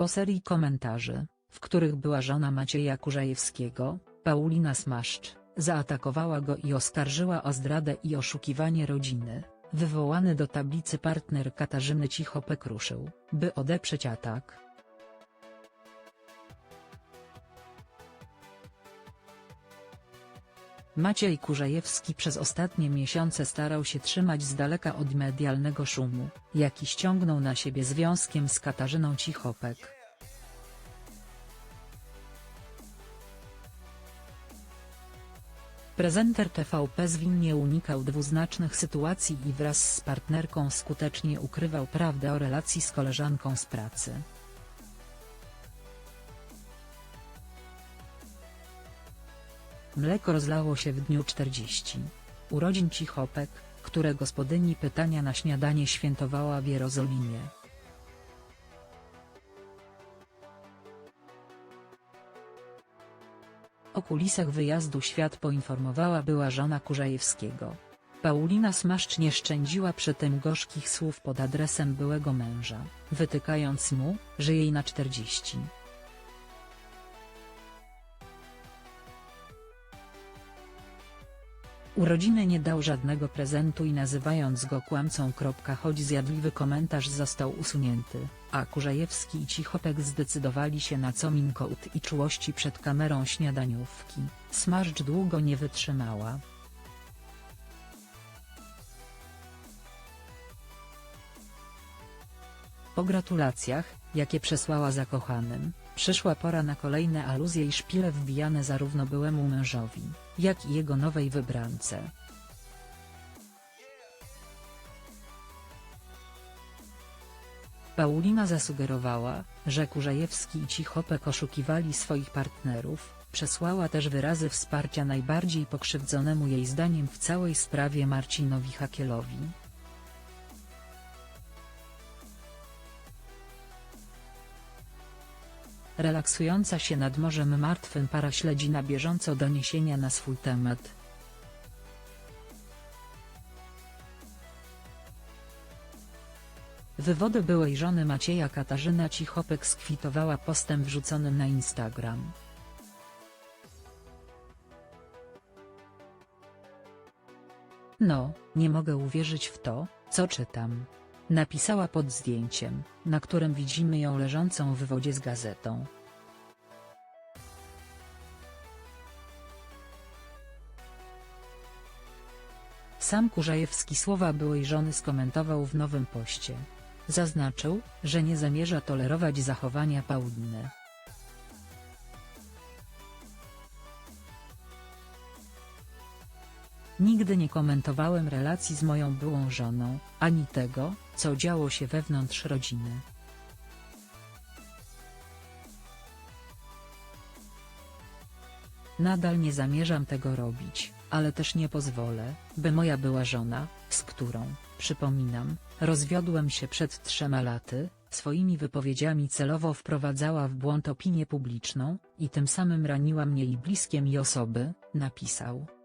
Po serii komentarzy, w których była żona Macieja Kurzajewskiego, Paulina Smaszcz, zaatakowała go i oskarżyła o zdradę i oszukiwanie rodziny, wywołany do tablicy partner Katarzyny Cichopek ruszył, by odeprzeć atak. Maciej Kurzajewski przez ostatnie miesiące starał się trzymać z daleka od medialnego szumu, jaki ściągnął na siebie związkiem z Katarzyną Cichopek. Prezenter TVP zwinnie unikał dwuznacznych sytuacji i wraz z partnerką skutecznie ukrywał prawdę o relacji z koleżanką z pracy. Mleko rozlało się w dniu 40. Urodzin Cichopek, które gospodyni pytania na śniadanie świętowała w Jerozolimie. O kulisach wyjazdu świat poinformowała była żona Kurzajewskiego. Paulina Smaszcz nie szczędziła przy tym gorzkich słów pod adresem byłego męża, wytykając mu, że jej na 40. Urodziny nie dał żadnego prezentu i nazywając go kłamcą. Choć zjadliwy komentarz został usunięty, a Kurzajewski i Cichopek zdecydowali się na cominkout i czułości przed kamerą śniadaniówki, Smarcz długo nie wytrzymała. Po gratulacjach, jakie przesłała zakochanym, przyszła pora na kolejne aluzje i szpile wbijane zarówno byłemu mężowi, jak i jego nowej wybrance. Paulina zasugerowała, że Kurzajewski i Cichopek oszukiwali swoich partnerów, przesłała też wyrazy wsparcia najbardziej pokrzywdzonemu jej zdaniem w całej sprawie Marcinowi Hakielowi. Relaksująca się nad Morzem Martwym para śledzi na bieżąco doniesienia na swój temat. Wywody byłej żony Macieja Katarzyna Cichopek skwitowała postem wrzuconym na Instagram. No, nie mogę uwierzyć w to, co czytam. Napisała pod zdjęciem, na którym widzimy ją leżącą w wodzie z gazetą. Sam Kurzajewski słowa byłej żony skomentował w nowym poście. Zaznaczył, że nie zamierza tolerować zachowania Pauliny. Nigdy nie komentowałem relacji z moją byłą żoną, ani tego, co działo się wewnątrz rodziny. Nadal nie zamierzam tego robić, ale też nie pozwolę, by moja była żona, z którą, przypominam, rozwiodłem się przed trzema laty, swoimi wypowiedziami celowo wprowadzała w błąd opinię publiczną, i tym samym raniła mnie i bliskie mi osoby, napisał.